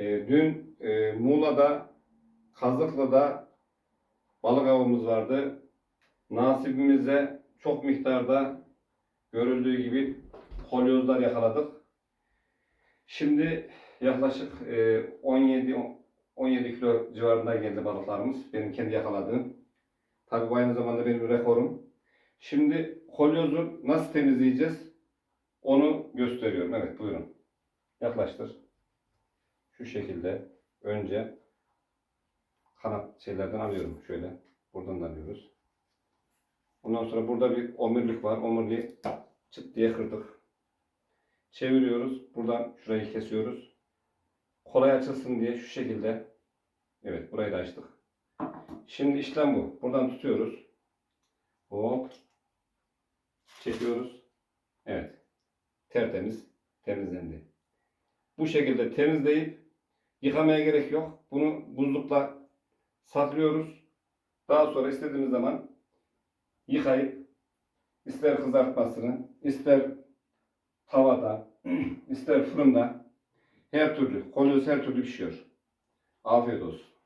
E, dün e, Muğla'da, Kazıklı'da balık avımız vardı. Nasibimize çok miktarda görüldüğü gibi kolyozlar yakaladık. Şimdi yaklaşık e, 17 17 kilo civarında geldi balıklarımız. Benim kendi yakaladığım. Tabii bu aynı zamanda benim rekorum. Şimdi kolyozu nasıl temizleyeceğiz? Onu gösteriyorum. Evet buyurun. Yaklaştır. Şu şekilde önce kanat şeylerden alıyorum. Şöyle. Buradan da alıyoruz. Ondan sonra burada bir omurilik var. Omuriliği çıt diye kırdık. Çeviriyoruz. Buradan şurayı kesiyoruz. Kolay açılsın diye şu şekilde. Evet burayı da açtık. Şimdi işlem bu. Buradan tutuyoruz. Hop. Çekiyoruz. Evet. Tertemiz. Temizlendi. Bu şekilde temizleyip yıkamaya gerek yok. Bunu buzlukla saklıyoruz. Daha sonra istediğimiz zaman yıkayıp ister kızartmasını, ister tavada, ister fırında her türlü, kolyoz her türlü pişiyor. Afiyet olsun.